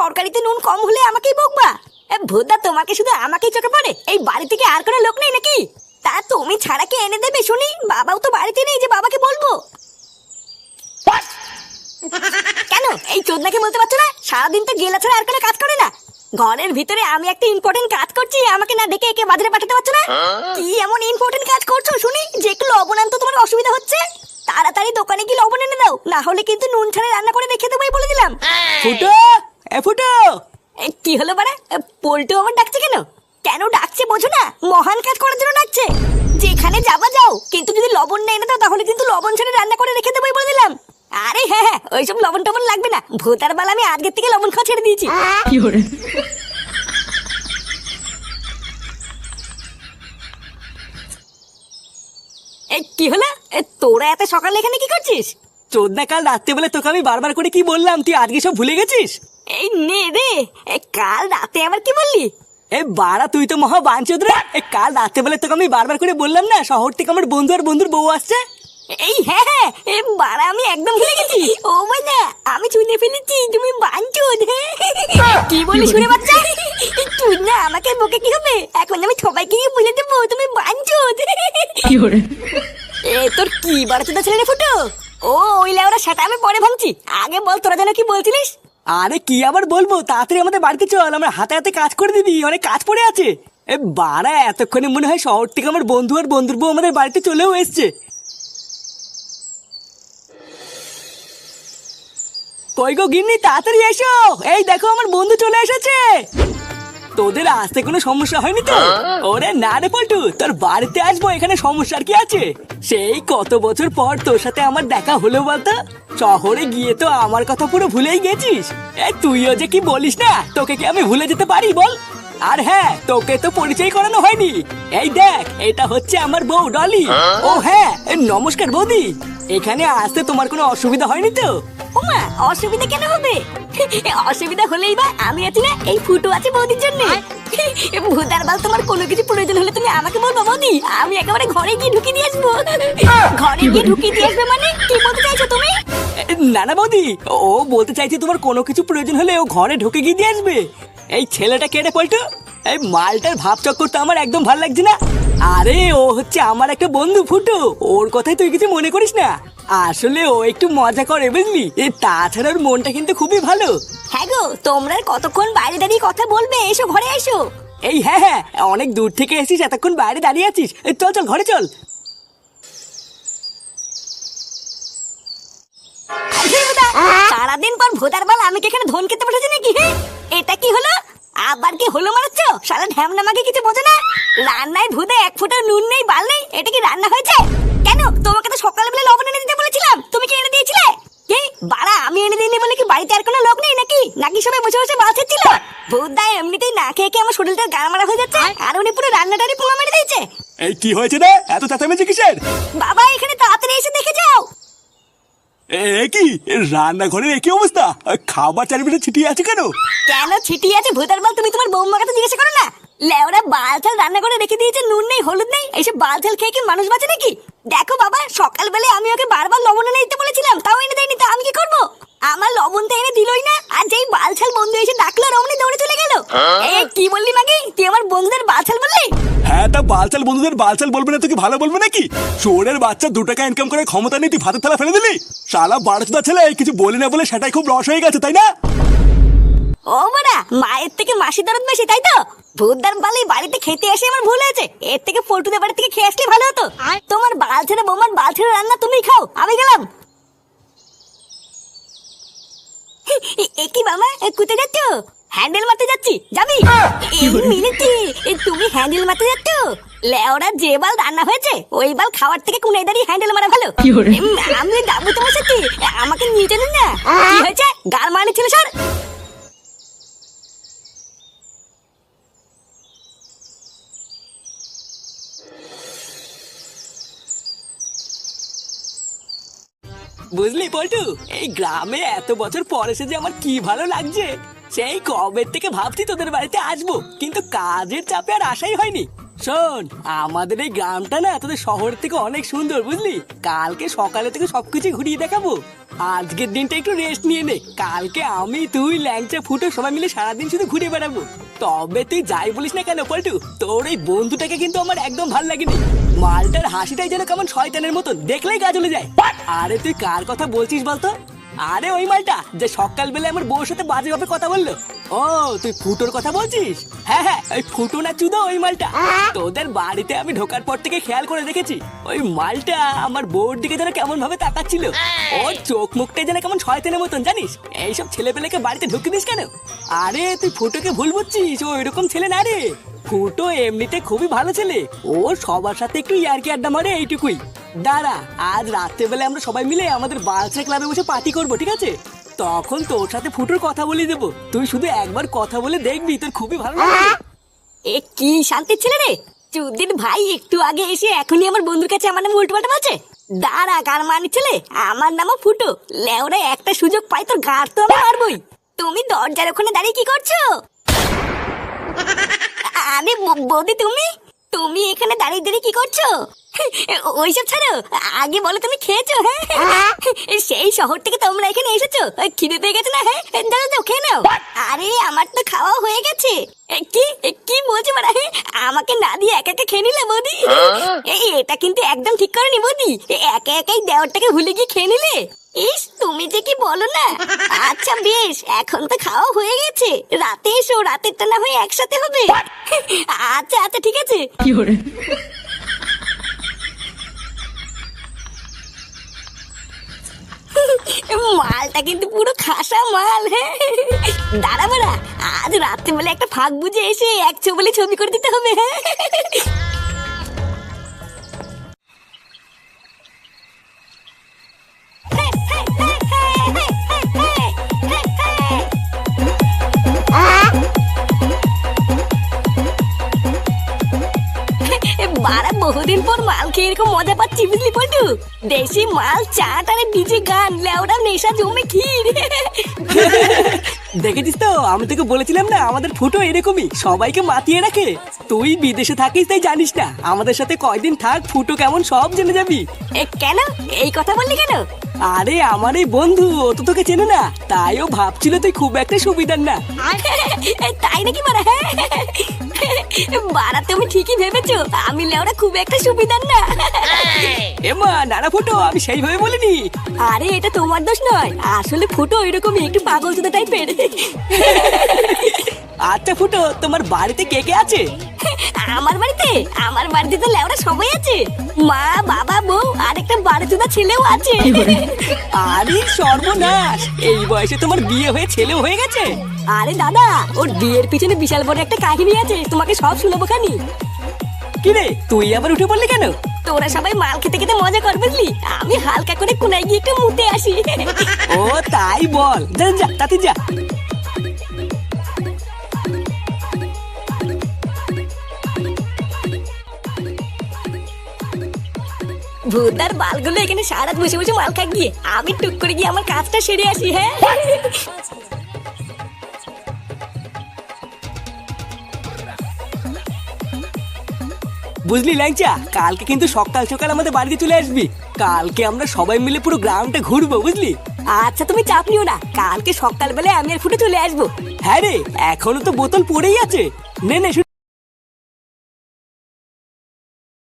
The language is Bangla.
তরকারিতে নুন কম হলে আমাকেই বকবা? ভোদা তোমাকে শুধু আমাকেই চোখে পড়ে? এই বাড়ি থেকে আর কোনো লোক নেই নাকি? তা তুমি ছাড়া কে এনে দেবে শুনি? বাবাও তো বাড়িতে নেই যে বাবাকে বলব। কেন? এই চোদনাকে বলতে পারছ না? সারাদিন তো গেলা ছাড়া আর কোনো কাজ করে না। ঘরের ভিতরে আমি একটা ইম্পর্টেন্ট কাজ করছি আমাকে না ডেকে একে বাজারে পাঠাতে পারছ না? কি এমন ইম্পর্টেন্ট কাজ করছ শুনি? যে একটু লবণ আনতে তোমার অসুবিধা হচ্ছে? তাড়াতাড়ি দোকানে গিয়ে লবণ এনে দাও না হলে কিন্তু নুন ছাড়া রান্না করে রেখে দেবোই বলে দিলাম। ফুটো! এ ফুটো! এ, কি হলো বাড়া? পোল্টু আমার ডাকছে কেন? কেন ডাকছে বোঝো না? মহান কাজ করার জন্য ডাকছে। যেখানে যাবা যাও কিন্তু যদি লবণ না এনে দাও তাহলে কিন্তু লবণ ছাড়া রান্না করে রেখে দেবোই বলে দিলাম। আরে হ্যাঁ হ্যাঁ ওইসব লবণ টবণ লাগবে না। ভূতার বেলা আমি আজকের থেকে লবণ খাওয়া ছেড়ে দিয়েছি। এই কি হলো? এ, তোরা এত সকালে এখানে কি করছিস? চোদ্দা কাল রাত্রেবেলা তোকে আমি বারবার করে কি বললাম? তুই আজকে সব ভুলে গেছিস? নে রে কাল রাতে আবার কি বললি? এ বাড়া তুই তো মহা বাঞ্চোদ রে এ কাল রাত্রেবেলা তোকে আমি বারবার করে বললাম না শহর থেকে আমার বন্ধু আর বন্ধুর বউ আসছে? এই হ্যাঁ হ্যাঁ। এ বাড়া আমি একদম ভুলে গেছি। ও না আমি শুনে ফেলেছি তুমি বাঞ্চুদ কি বলি শুনে বাচ্চা? তুই না আমাকে বকে কি হবে? এখন আমি সবাইকে গিয়ে বলে দেবো তুমি বাঞ্চুদ এ তোর কি বাড়াতে ছেলে রে ফুটো? ও ওই লেওরা সেটা আমি পরে ভাঙছি আগে বল তোরা যেন কি বলছিলিস? আরে কি আবার বলব? তাড়াতাড়ি আমাদের বাড়িতে চল, আমরা হাতে হাতে কাজ করে দিবি, অনেক কাজ পড়ে আছে। এ বাড়া, এতক্ষণে মনে হয় শহর থেকে আমার বন্ধু আর বন্ধুর বউ আমাদের বাড়িতে চলেও এসছে। কই গো গিন্নি, তাড়াতাড়ি এসো। এই দেখো, আমার বন্ধু চলে এসেছে। তোদের আসতে কোনো সমস্যা হয়নি তো? ওরে না রে পল্টু তোর বাড়িতে আসব এখানে সমস্যার কি আছে? সেই কত বছর পর তোর সাথে আমার দেখা হলো বলতো? শহরে গিয়ে তো আমার কথা পুরো ভুলেই গেছিস। এ তুইও যে কি বলিস না? তোকে কি আমি ভুলে যেতে পারি বল? আর হ্যাঁ তোকে তো পরিচয় করানো হয়নি। এই দেখ এটা হচ্ছে আমার বউ ডলি। ও হ্যাঁ নমস্কার বৌদি। এখানে আসতে তোমার কোনো অসুবিধা হয়নি তো? ওমা অসুবিধা কেন হবে? অসুবিধা হলেই বা আমি আছি না এই ফুটো আছে বৌদির জন্য। ভূতার বাল তোমার কোনো কিছু প্রয়োজন হলে তুমি আমাকে বলব বৌদি। আমি একেবারে ঘরে গিয়ে ঢুকিয়ে দিয়ে আসব। ঘরে গিয়ে ঢুকিয়ে দিয়ে আসবে মানে? কি বলতে চাইছো তুমি? না না বৌদি। ও বলতে চাইছে তোমার কোনো কিছু প্রয়োজন হলে ও ঘরে ঢুকে গিয়ে দিয়ে আসবে। এই ছেলেটা কেটে পল্টু? এই মালটার ভাব চক্কর তো আমার একদম ভালো লাগছে না। আরে ও হচ্ছে আমার একটা বন্ধু ফুটো। ওর কথাই তুই কিছু মনে করিস না। আসলে ও একটু মজা করে বুঝলি? এ তাছাড়া ওর মনটা কিন্তু খুবই ভালো। হ্যাঁ গো তোমরা আর কতক্ষণ বাইরে দাঁড়িয়ে কথা বলবে? এসো ঘরে এসো। এই হ্যাঁ হ্যাঁ অনেক দূর থেকে এসিস এতক্ষণ বাইরে দাঁড়িয়ে আছিস। এই চল চল ঘরে চল। আরে সারাদিন পর ভোদার বাল আমি কি এখানে ধন খেতে বসেছি নাকি? হ্যাঁ? এটা কি হলো? আবার কি হলো মারাচ্ছ? সারা ঢ্যামনা মাকে কিছু বোঝো না? রান্নায় ভুদে এক ফোঁটা নুন নেই বাল নেই এটা কি রান্না হয়েছে? কেন? তোমাকে তো সকালবেলা লবণ এনে দিতে তুমি কি এনে দিয়েছিলে? কি? বাড়া আমি এনে দিইনি বলে কি বাড়িতে আর কোনো লোক নেই নাকি? নাকি সবাই বসে বসে মাছ ছিল ভূতদা এমনিতেই না খেয়ে খেয়ে আমার শরীরটা গান মারা হয়ে যাচ্ছে। আর? উনি পুরো রান্নাটারই পোঙা মেরে দিয়েছে। এই কি হয়েছে রে? এত চেঁচামেচি কিসের? বাবা এখানে তাড়াতাড়ি এসে দেখে যাও। এ কি? এ রান্নাঘরের একই অবস্থা? খাবার চারিপাশে ছিটিয়ে আছে কেন? কেন ছিটিয়ে আছে? ভূতার বাল তুমি তোমার বৌমাকে তো জিজ্ঞাসা করো না। লেওরা বাল ছাল রান্না করে রেখে দিয়েছে নুন নেই হলুদ নেই। এইসব বাল ছাল খেয়ে কি মানুষ বাঁচে নাকি? দেখো বাবা সকালবেলায় আমি ওকে বারবার লবণ এনে দিতে বলেছিলাম তাও এনে দেয়নি তা আমি কি করব? আমার লবণ তো এনে দিলই না আর যেই বাল ছাল বন্ধু এসে ডাকলো রমনি দৌড়ে চলে গেল। এই কি বললি মাগি? তুই আমার বন্ধুদের বাল ছাল বললি? হ্যাঁ তা বালচাল বন্ধুদের বালচাল বলবে না তুই কি ভালো বলবে নাকি? চোরের বাচ্চা দু টাকা ইনকাম করে ক্ষমতা নেই তুই ভাতের থালা ফেলে দিলি? শালা বারোচোদা ছেলে কিছু বলি না বলে সেটাই খুব রস হয়ে গেছে তাই না? ও মারা মায়ের থেকে মাসি দরদ বেশি তাই তো? ভূতদার বালি বাড়িতে খেতে এসে আমার ভুল হয়েছে। এর থেকে পল্টুদের বাড়ি থেকে খেয়ে আসলে ভালো হতো। তোমার বাল ছেড়ে বৌমার বাল ছেড়ে রান্না তুমি খাও আমি গেলাম। এ- এ কি বাবা এ কোথায় যাচ্ছ? হ্যান্ডেল মারতে যাচ্ছি যাবি? মিনিটি তুমি হ্যান্ডেল মারতে যাচ্ছ? লেওরা যে বাল রান্না হয়েছে ওই বাল খাওয়ার থেকে কুনাই দাঁড়িয়ে হ্যান্ডেল মারা ভালো। আমি যাব তোমার সাথে আমাকে নিয়ে চলুন না। কি হয়েছে? গাল মারনি ছিল স্যার বুঝলি পল্টু? এই গ্রামে এত বছর পর এসে যে আমার কি ভালো লাগছে। সেই কবে থেকে ভাবছি তোদের বাড়িতে আসব, কিন্তু কাজের চাপে আর আসাই হয়নি। শোন, আমাদের এই গ্রামটা না তোদের শহর থেকে অনেক সুন্দর, বুঝলি? কালকে সকালে থেকে সবকিছু ঘুরিয়ে দেখাবো। আজকের দিনটা একটু রেস্ট নিয়ে নে। কালকে আমি, তুই, ল্যাংচা, ফুটো সবাই মিলে সারাদিন শুধু ঘুরে বেড়াবো। তবে তুই যাই বলিস না কেন পল্টু, তোর এই বন্ধুটাকে কিন্তু আমার একদম ভালো লাগেনি। মালটার হাসিটাই যেন কেমন শয়তানের মতন। দেখলেই গা জ্বলে যায়। আরে তুই কার কথা বলছিস বলতো? আরে ওই মালটা যে সকালবেলা আমার বউর সাথে বাজে ভাবে কথা বলল। ও তুই ফুটোর কথা বলছিস? হ্যাঁ হ্যাঁ ওই ফুটো না চুদো ওই মালটা। তোদের বাড়িতে আমি ঢোকার পর থেকে খেয়াল করে দেখেছি ওই মালটা আমার বউর দিকে যেন কেমন ভাবে তাকাচ্ছিল ওর চোখ মুখটা যেন কেমন শয়তানের মতন জানিস? এইসব ছেলে পেলেকে বাড়িতে ঢুকে দিস কেন? আরে তুই ফুটোকে ভুল বুঝছিস ও এরকম ছেলে না রে। ফুটো এমনিতে খুবই ভালো ছেলে। ও সবার সাথে একটু ইয়ারকি আড্ডা মারে এইটুকুই। দাঁড়া, আজ রাত্রেবেলা আমরা সবাই মিলে আমাদের বালসা ক্লাবে বসে পার্টি করব, ঠিক আছে? তখন তোর সাথে ফুটোর কথা বলে দেবো। তুই শুধু একবার কথা বলে দেখবি, তোর খুবই ভালো লাগবে। এ কি শান্তির ছেলে রে? চুদির ভাই একটু আগে এসে এখনই আমার বন্ধুর কাছে আমার নামে উল্টো পাল্টা বলছে। দাঁড়া, কার মানি ছেলে? আমার নামও ফুটো। লেওরা একটা সুযোগ পাই তোর গাড় তো আমি মারবই। তুমি দরজার ওখানে দাঁড়িয়ে কি করছ? আরে বৌদি তুমি? তুমি এখানে দাঁড়িয়ে দাঁড়িয়ে কি করছ? ওইসব ছাড়ো আগে বলো তুমি খেয়েছো হ্যাঁ? সেই শহর থেকে তোমরা এখানে এসেছ খিদে পেয়ে গেছে না হ্যাঁ? দাদা দাও খেয়ে নাও। আরে আমার তো খাওয়া হয়ে গেছে। কি এ, কি বলছো মারা আমাকে না দিয়ে একা একা খেয়ে নিলে বৌদি? এই এটা কিন্তু একদম ঠিক করেনি বৌদি। এ, একা একাই দেওয়ারটাকে ভুলে গিয়ে খেয়ে নিলে? ইস তুমি যে কি বলো না। আচ্ছা বেশ এখন তো খাওয়া হয়ে গেছে। রাতে এসো রাতেরটা না হয়ে একসাথে হবে। আচ্ছা আচ্ছা ঠিক আছে। মালটা কিন্তু পুরো খাসা মাল হ্যাঁ। দাঁড়া বাড়া, আজ রাত্রেবেলা একটা ফাঁক বুঝে এসে এক ছবি ছবি করে দিতে হবে হ্যাঁ। বহুদিন পর মাল খেয়ে এরকম মজা পাচ্ছি বুঝলি পল্টু? দেশি মাল চাট আর ডিজে গান লেওড়া নেশা জমে ক্ষীর। দেখেছিস তো আমি তোকে বলেছিলাম না আমাদের ফুটো এরকমই সবাইকে মাতিয়ে রাখে। তুই বিদেশে থাকিস তাই জানিস না আমাদের সাথে কয়দিন থাক ফুটো কেমন সব জেনে যাবি। এ, কেন? এই কথা বললি কেন? আরে আমার এই বন্ধু ও তো তোকে চেনে না। তাই ও ভাবছিল তুই খুব একটা সুবিধার না। তাই নাকি বাড়া বাড়া তুমি ঠিকই ভেবেছো। আমি লেওড়া খুব একটা সুবিধার না। এমা নানা ফুটো আমি সেইভাবে বলিনি। আরে এটা তোমার দোষ নয়। আসলে ফুটো এরকমই একটু পাগল চোদা টাইপের আচ্ছা ফুটো তোমার বাড়িতে কে কে আছে? আমার বাড়িতে? আমার বাড়িতে তো লেওড়া সবাই আছে। মা বাবা বউ আর একটা বাড়ি চোদা ছেলেও আছে। আরে সর্বনাশ! এই বয়সে তোমার বিয়ে হয়ে ছেলেও হয়ে গেছে? আরে দাদা ওর বিয়ের পিছনে বিশাল বড় একটা কাহিনী আছে। তোমাকে সব শুনব খানি। কিরে তুই আবার উঠে পড়লি কেন? তোরা সবাই মাল খেতে খেতে মজা কর বুঝলি? আমি হালকা করে কোনায় গিয়ে একটু মুতে আসি। ও তাই বল। যা যা তাতে যা। ভূতার বালগুলো এখানে সারা বসে বসে মাল খাক গিয়ে। আমি টুক করে গিয়ে আমার কাজটা সেরে আসি হ্যাঁ? বুঝলি ল্যাংচা? কালকে কিন্তু সকাল সকাল আমাদের বাড়িতে চলে আসবি। কালকে আমরা সবাই মিলে পুরো গ্রাউন্ডটা ঘুরবো বুঝলি? আচ্ছা তুমি চাপ নিও না। কালকে সকালবেলায় আমি আর ফুটে চলে আসব। হ্যাঁ রে এখনও তো বোতল পড়েই আছে। নে নে